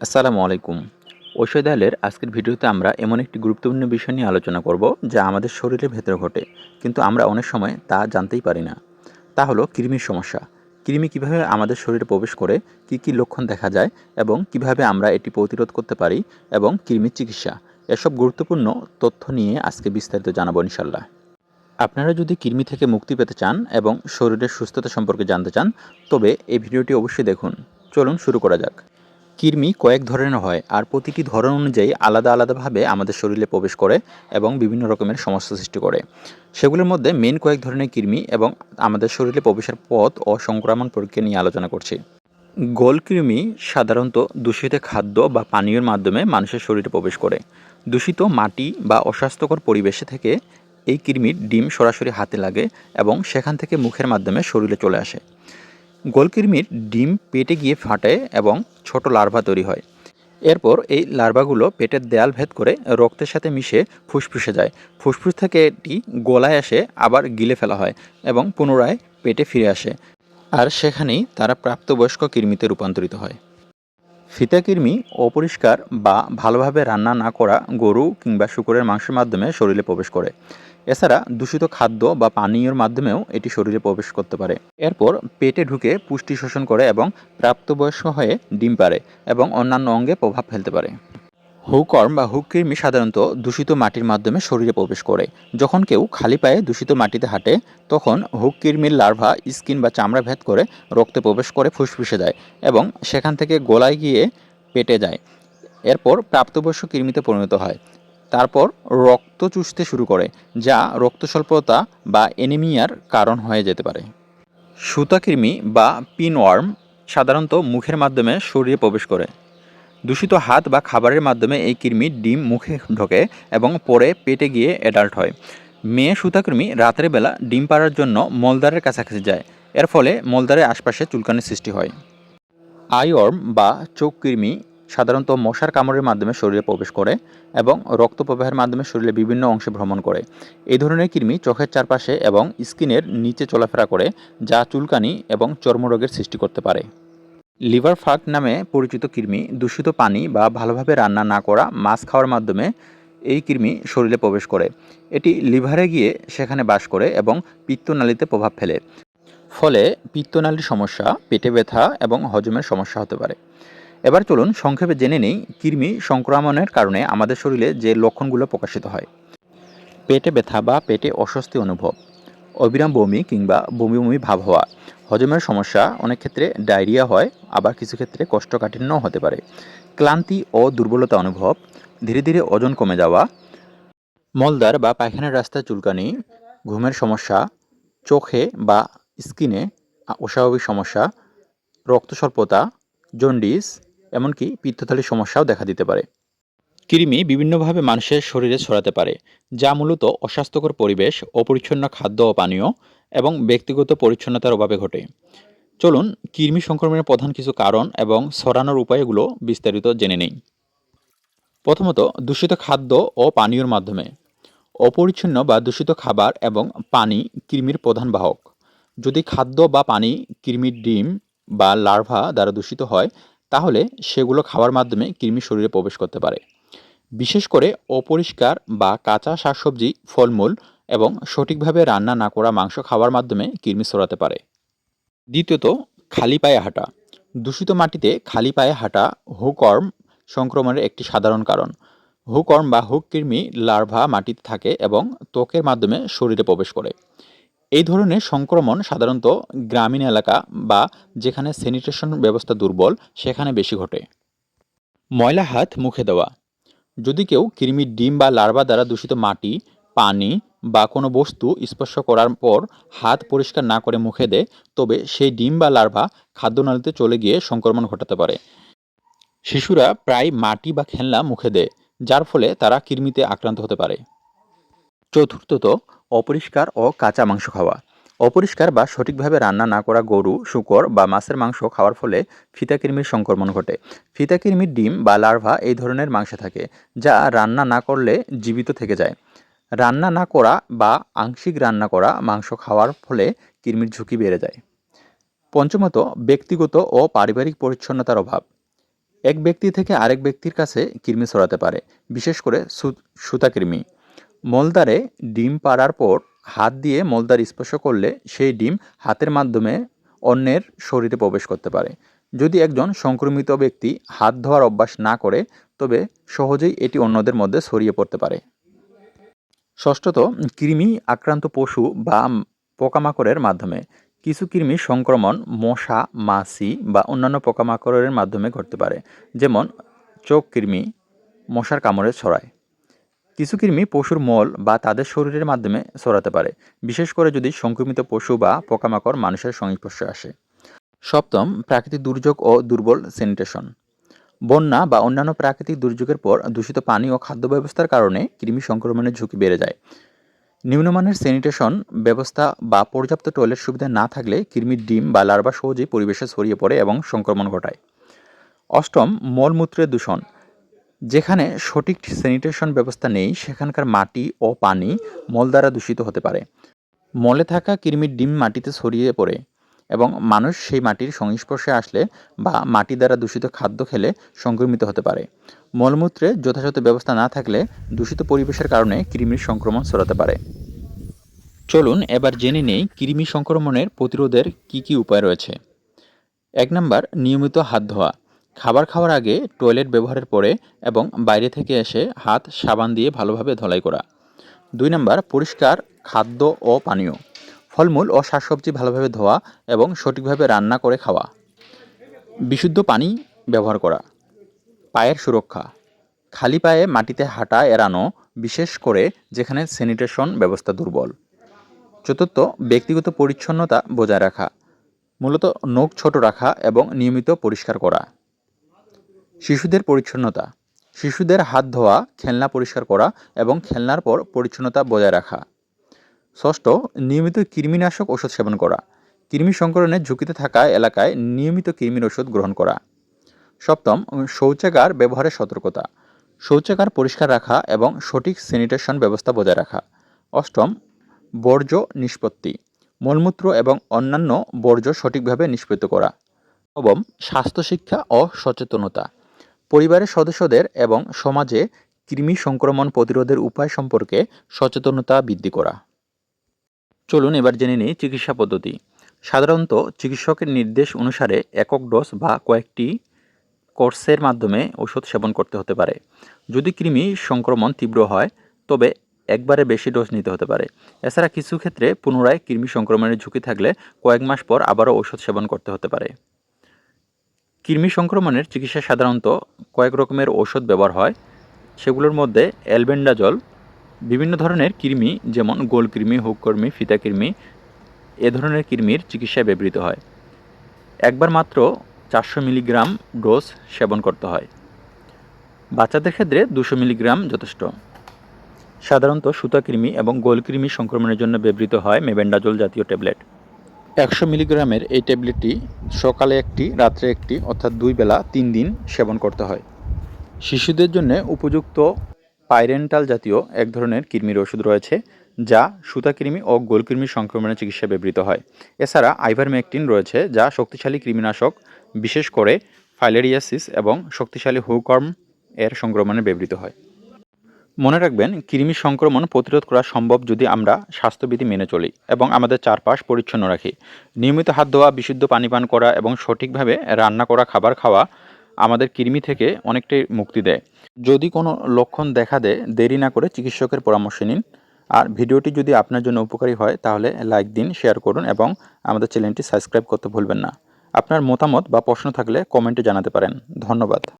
আসসালামু আলাইকুম। ঔষধ আলের আজকের ভিডিওতে আমরা এমন একটি গুরুত্বপূর্ণ বিষয় নিয়ে আলোচনা করব যা আমাদের শরীরের ভেতরে ঘটে, কিন্তু আমরা অনেক সময় তা জানতেই পারি না। তা হলো কৃমির সমস্যা। কৃমি কীভাবে আমাদের শরীরে প্রবেশ করে, কি কি লক্ষণ দেখা যায় এবং কীভাবে আমরা এটি প্রতিরোধ করতে পারি এবং কৃমির চিকিৎসা। এসব গুরুত্বপূর্ণ তথ্য নিয়ে আজকে বিস্তারিত জানাব ইনশাল্লাহ আপনারা যদি কৃমি থেকে মুক্তি পেতে চান এবং শরীরের সুস্থতা সম্পর্কে জানতে চান, তবে এই ভিডিওটি অবশ্যই দেখুন। চলুন শুরু করা যাক। কৃমি কয়েক ধরনের হয় আর প্রতিটি ধরন অনুযায়ী আলাদা আলাদাভাবে আমাদের শরীরে প্রবেশ করে এবং বিভিন্ন রকমের সমস্যা সৃষ্টি করে। সেগুলোর মধ্যে মেন কয়েক ধরনের কৃমি এবং আমাদের শরীরে প্রবেশের পথ ও সংক্রমণ প্রক্রিয়া নিয়ে আলোচনা করছি। গোলকৃমি সাধারণত দূষিত খাদ্য বা পানীয়র মাধ্যমে মানুষের শরীরে প্রবেশ করে। দূষিত মাটি বা অস্বাস্থ্যকর পরিবেশে থেকে এই কৃমির ডিম সরাসরি হাতে লাগে এবং সেখান থেকে মুখের মাধ্যমে শরীরে চলে আসে। গোলকৃমির ডিম পেটে গিয়ে ফাটে এবং ছোট লার্ভা তৈরি হয়। এরপর এই লার্ভাগুলো পেটের দেয়াল ভেদ করে রক্তের সাথে মিশে ফুসফুসে যায়। ফুসফুস থেকে এটি গলায় আসে, আবার গিলে ফেলা হয় এবং পুনরায় পেটে ফিরে আসে। আর সেখানেই তারা প্রাপ্তবয়স্ক কৃমিতে রূপান্তরিত হয়। ফিতা ফিতাকৃমি অপরিষ্কার বা ভালোভাবে রান্না না করা গরু কিংবা শুকরের মাংসের মাধ্যমে শরীরে প্রবেশ করে। এছাড়া দূষিত খাদ্য বা পানীয়র মাধ্যমেও এটি শরীরে প্রবেশ করতে পারে। এরপর পেটে ঢুকে পুষ্টি শোষণ করে এবং প্রাপ্তবয়স্ক হয়ে ডিম পারে এবং অন্যান্য অঙ্গে প্রভাব ফেলতে পারে। হুকর্ম বা হুক কৃমি সাধারণত দূষিত মাটির মাধ্যমে শরীরে প্রবেশ করে। যখন কেউ খালি পায়ে দূষিত মাটিতে হাঁটে, তখন হুক কৃমির লার্ভা, স্কিন বা চামড়া ভেদ করে রক্তে প্রবেশ করে ফুসফুসে যায় এবং সেখান থেকে গোলায় গিয়ে পেটে যায়। এরপর প্রাপ্তবয়স্ক কৃমিতে পরিণত হয়। তারপর রক্ত চুষতে শুরু করে, যা রক্ত স্বল্পতা বা এনিমিয়ার কারণ হয়ে যেতে পারে। সুতাকৃমি বা পিনওয়ার্ম সাধারণত মুখের মাধ্যমে শরীরে প্রবেশ করে। দূষিত হাত বা খাবারের মাধ্যমে এই কৃমি ডিম মুখে ঢোকে এবং পরে পেটে গিয়ে অ্যাডাল্ট হয়। মেয়ে সুতাকৃমি রাতের বেলা ডিম পাড়ার জন্য মলদারের কাছাকাছি যায়। এর ফলে মলদারের আশপাশে চুলকানির সৃষ্টি হয়। আইওর্ম বা চোখ কৃমি সাধারণত মশার কামড়ের মাধ্যমে শরীরে প্রবেশ করে এবং রক্ত প্রবাহের মাধ্যমে শরীরের বিভিন্ন অংশে ভ্রমণ করে। এই ধরনের কৃমি চোখের চারপাশে এবং স্কিনের নিচে চলাফেরা করে, যা চুলকানি এবং চর্মরোগের সৃষ্টি করতে পারে। লিভার ফাক নামে পরিচিত কৃমি দূষিত পানি বা ভালোভাবে রান্না না করা মাছ খাওয়ার মাধ্যমে এই কৃমি শরীরে প্রবেশ করে। এটি লিভারে গিয়ে সেখানে বাস করে এবং পিত্তনালীতে প্রভাব ফেলে। ফলে পিত্তনালীর সমস্যা, পেটে ব্যথা এবং হজমের সমস্যা হতে পারে। এবার চলুন সংক্ষেপে জেনে নেই কৃমি সংক্রমণের কারণে আমাদের শরীরে যে লক্ষণগুলো প্রকাশিত হয়। পেটে ব্যথা বা পেটে অস্বস্তি অনুভব, অবিরাম বমি কিংবা বমি বমি ভাব হওয়া, হজমের সমস্যা, অনেক ক্ষেত্রে ডায়রিয়া হয়, আবার কিছু ক্ষেত্রে কোষ্ঠকাঠিন্যও হতে পারে। ক্লান্তি ও দুর্বলতা অনুভব, ধীরে ধীরে ওজন কমে যাওয়া মলদার বা পায়খানার রাস্তায় চুলকানি, ঘুমের সমস্যা, চোখে বা স্কিনে অস্বাভাবিক সমস্যা রক্ত স্বল্পতা জন্ডিস এমনকি পিত্তথলির সমস্যাও দেখা দিতে পারে। কৃমি বিভিন্নভাবে মানুষের শরীরে ছড়াতে পারে, যা মূলত অস্বাস্থ্যকর পরিবেশ, অপরিচ্ছন্ন খাদ্য ও পানীয় এবং ব্যক্তিগত পরিচ্ছন্নতার অভাবে ঘটে। চলুন, কৃমি সংক্রমণের প্রধান কিছু কারণ এবং ছড়ানোর উপায়গুলো বিস্তারিত জেনে নেই। প্রথমত, দূষিত খাদ্য ও পানীয়র মাধ্যমে। অপরিচ্ছন্ন বা দূষিত খাবার এবং পানি কৃমির প্রধান বাহক। যদি খাদ্য বা পানি কৃমির ডিম বা লার্ভা দ্বারা দূষিত হয় তাহলে সেগুলো খাওয়ার মাধ্যমে কৃমি শরীরে প্রবেশ করতে পারে। বিশেষ করে অপরিষ্কার বা কাঁচা শাকসবজি, ফলমূল এবং সঠিকভাবে রান্না না করা মাংস খাওয়ার মাধ্যমে কৃমি ছড়াতে পারে। দ্বিতীয়ত, খালি পায়ে হাঁটা। দূষিত মাটিতে খালি পায়ে হাঁটা হুকর্ম সংক্রমণের একটি সাধারণ কারণ। হুকর্ম বা হুক কৃমি লার্ভা মাটিতে থাকে এবং ত্বকের মাধ্যমে শরীরে প্রবেশ করে। এই ধরনের সংক্রমণ সাধারণত গ্রামীণ এলাকা বা যেখানে স্যানিটেশন ব্যবস্থা দুর্বল, সেখানে বেশি ঘটে। ময়লা হাত মুখে দেওয়া। যদি কেউ কৃমির ডিম বা লার্ভা দ্বারা দূষিত মাটি, পানি বা কোনো বস্তু স্পর্শ করার পর হাত পরিষ্কার না করে মুখে দেয়, তবে সেই ডিম বা লার্ভা খাদ্যনালীতে চলে গিয়ে সংক্রমণ ঘটাতে পারে। শিশুরা প্রায় মাটি বা খেলনা মুখে দেয়, যার ফলে তারা কৃমিতে আক্রান্ত হতে পারে। চতুর্থত অপরিষ্কার ও কাঁচা মাংস খাওয়া। অপরিষ্কার বা সঠিকভাবে রান্না না করা গরু, শুকর বা মাছের মাংস খাওয়ার ফলে ফিতাকৃমির সংক্রমণ ঘটে। ফিতাকৃমির ডিম বা লার্ভা এই ধরনের মাংসে থাকে, যা রান্না না করলে জীবিত থেকে যায়। রান্না না করা বা আংশিক রান্না করা মাংস খাওয়ার ফলে কৃমির ঝুঁকি বেড়ে যায়। পঞ্চমত, ব্যক্তিগত ও পারিবারিক পরিচ্ছন্নতার অভাব। এক ব্যক্তি থেকে আরেক ব্যক্তির কাছে কৃমি ছড়াতে পারে, বিশেষ করে সুতাকৃমি মলদ্বারে ডিম পাড়ার পর হাত দিয়ে মলদ্বার স্পর্শ করলে সেই ডিম হাতের মাধ্যমে অন্যের শরীরে প্রবেশ করতে পারে। যদি একজন সংক্রমিত ব্যক্তি হাত ধোয়ার অভ্যাস না করে, তবে সহজেই এটি অন্যদের মধ্যে ছড়িয়ে পড়তে পারে। ষষ্ঠত, কৃমি আক্রান্ত পশু বা পোকামাকড়ের মাধ্যমে। কিছু কৃমি সংক্রমণ মশা, মাছি বা অন্যান্য পোকামাকড়ের মাধ্যমে ঘটতে পারে, যেমন চোখ কৃমি মশার কামড়ে ছড়ায়। কিছু কৃমি পশুর মল বা তাদের শরীরের মাধ্যমে ছড়াতে পারে, বিশেষ করে যদি সংক্রমিত পশু বা পোকামাকড় মানুষের সংস্পর্শে আসে। সপ্তম, প্রাকৃতিক দুর্যোগ ও দুর্বল স্যানিটেশন বন্যা বা অন্যান্য প্রাকৃতিক দুর্যোগের পর দূষিত পানি ও খাদ্য ব্যবস্থার কারণে কৃমি সংক্রমণের ঝুঁকি বেড়ে যায়। নিম্নমানের স্যানিটেশন ব্যবস্থা বা পর্যাপ্ত টয়লেট সুবিধা না থাকলে কৃমির ডিম বা লার্ভা সহজেই পরিবেশে ছড়িয়ে পড়ে এবং সংক্রমণ ঘটায়। অষ্টম, মলমূত্রের দূষণ। যেখানে সঠিক স্যানিটেশন ব্যবস্থা নেই, সেখানকার মাটি ও পানি মল দ্বারা দূষিত হতে পারে। মলে থাকা কৃমির ডিম মাটিতে ছড়িয়ে পড়ে এবং মানুষ সেই মাটির সংস্পর্শে আসলে বা মাটি দ্বারা দূষিত খাদ্য খেলে সংক্রমিত হতে পারে। মলমূত্রে যথাযথ ব্যবস্থা না থাকলে দূষিত পরিবেশের কারণে কৃমির সংক্রমণ ছড়াতে পারে। চলুন এবার জেনে নেই কৃমি সংক্রমণের প্রতিরোধের কি কি উপায় রয়েছে। এক নম্বর, নিয়মিত হাত ধোয়া। খাবার খাওয়ার আগে টয়লেট ব্যবহারের পরে এবং বাইরে থেকে এসে হাত সাবান দিয়ে ভালোভাবে ধলাই করা। দুই নম্বর, পরিষ্কার খাদ্য ও পানীয়। ফলমূল ও শাকসবজি ভালোভাবে ধোয়া এবং সঠিকভাবে রান্না করে খাওয়া। বিশুদ্ধ পানি ব্যবহার করা। পায়ের সুরক্ষা। খালি পায়ে মাটিতে হাঁটা, এড়ানো, বিশেষ করে যেখানে স্যানিটেশন ব্যবস্থা দুর্বল। চতুর্থ, ব্যক্তিগত পরিচ্ছন্নতা বজায় রাখা। মূলত নখ ছোট রাখা এবং নিয়মিত পরিষ্কার করা। শিশুদের পরিচ্ছন্নতা। শিশুদের হাত ধোয়া, খেলনা পরিষ্কার করা এবং খেলনার পর পরিচ্ছন্নতা বজায় রাখা। ষষ্ঠ, নিয়মিত কৃমিনাশক ওষুধ সেবন করা। কৃমি সংক্রমণের ঝুঁকিতে থাকা এলাকায় নিয়মিত কৃমির ওষুধ গ্রহণ করা। সপ্তম, শৌচাগার ব্যবহারের সতর্কতা। শৌচাগার পরিষ্কার রাখা এবং সঠিক স্যানিটেশন ব্যবস্থা বজায় রাখা। অষ্টম, বর্জ্য নিষ্পত্তি। মলমূত্র এবং অন্যান্য বর্জ্য সঠিকভাবে নিষ্পত্তি করা। নবম স্বাস্থ্য শিক্ষা ও সচেতনতা। পরিবারের সদস্যদের এবং সমাজে কৃমি সংক্রমণ প্রতিরোধের উপায় সম্পর্কে সচেতনতা বৃদ্ধি করা। চলুন এবার জেনে নিই চিকিৎসা পদ্ধতি। সাধারণত চিকিৎসকের নির্দেশ অনুসারে একক ডোজ বা কয়েকটি কোর্সের মাধ্যমে ওষুধ সেবন করতে হতে পারে। যদি কৃমি সংক্রমণ তীব্র হয়, তবে একবারে বেশি ডোজ নিতে হতে পারে। এছাড়া কিছু ক্ষেত্রে পুনরায় কৃমি সংক্রমণের ঝুঁকি থাকলে কয়েক মাস পর আবারও ওষুধ সেবন করতে হতে পারে। কৃমি সংক্রমণের চিকিৎসা সাধারণত কয়েক রকমের ঔষধ ব্যবহার হয়। সেগুলোর মধ্যে অ্যালবেন্ডাজল, বিভিন্ন ধরনের কৃমি যেমন গোল কৃমি, হুক কৃমি, ফিতা কৃমি, এ ধরনের কৃমির চিকিৎসায় ব্যবহৃত হয়। একবার মাত্র চারশো মিলিগ্রাম ডোজ সেবন করতে হয়। বাচ্চাদের ক্ষেত্রে দুশো মিলিগ্রাম যথেষ্ট। সাধারণত সুতাকৃমি এবং গোলকৃমি সংক্রমণের জন্য ব্যবহৃত হয় মেবেন্ডাজল জাতীয় ট্যাবলেট। একশো মিলিগ্রামের এই ট্যাবলেটটি সকালে একটি, রাত্রে একটি, অর্থাৎ দুই বেলা তিন দিন সেবন করতে হয়। শিশুদের জন্য উপযুক্ত পাইরেন্টাল জাতীয় এক ধরনের কৃমির ওষুধ রয়েছে, যা সুতাকৃমি ও গোলকৃমি সংক্রমণের চিকিৎসায় ব্যবহৃত হয়। এছাড়া আইভারমেকটিন রয়েছে, যা শক্তিশালী কৃমিনাশক, বিশেষ করে ফাইলেরিয়াসিস এবং শক্তিশালী হুকর্ম এর সংক্রমণে ব্যবহৃত হয়। মনে রাখবেন, কৃমি সংক্রমণ প্রতিরোধ করা সম্ভব যদি আমরা স্বাস্থ্যবিধি মেনে চলি এবং আমাদের চারপাশ পরিচ্ছন্ন রাখি। নিয়মিত হাত ধোয়া, বিশুদ্ধ পানি পান করা এবং সঠিকভাবে রান্না করা, খাবার খাওয়া আমাদের কৃমি থেকে অনেকটাই মুক্তি দেয়। যদি কোনো লক্ষণ দেখা দেয়, দেরি না করে চিকিৎসকের পরামর্শ নিন। আর ভিডিওটি যদি আপনার জন্য উপকারী হয়, তাহলে লাইক দিন, শেয়ার করুন এবং আমাদের চ্যানেলটি সাবস্ক্রাইব করতে ভুলবেন না। আপনার মতামত বা প্রশ্ন থাকলে কমেন্টে জানাতে পারেন। ধন্যবাদ।